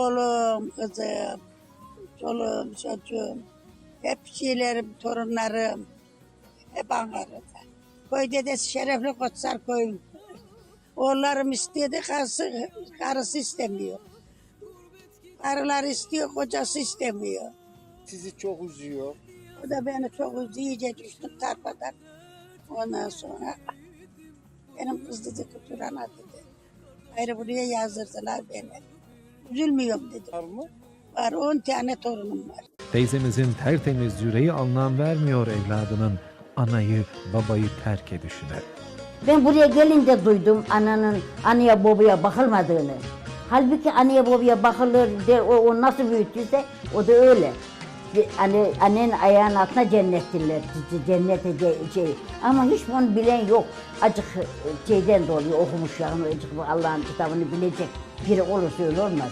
oğlum, kızım, çoluğum, çocuğum, hep şeylerim, torunlarım, hep Ankara'da. Köyde de şerefli Koçsar köyüm. Oğullarım istedi, karısı, karısı istemiyor. Karılar istiyor, kocası istemiyor. Sizi çok üzüyor. O da beni çok üzdü, iyice düştüm tarpadan. Ondan sonra benim kız dedi ki Turan'a dedi. Ayrı buraya yazdırdılar beni. Üzülmüyorum dedi. Var mı? Var 10 tane torunum var. Teyzemizin tertemiz yüreği anlam vermiyor evladının anayı babayı terk edişine. Ben buraya gelince duydum ananın anaya babaya bakılmadığını. Halbuki anaya babaya bakılır der, o, o nasıl büyüttüyse o da öyle. Anne, annenin ayağının altına cennettiler, c- cennete ce- şey. Ama hiç bunu bilen yok. Acık e, şeyden dolayı okumuş yani, Allah'ın kitabını bilecek biri olursa öyle olmaz.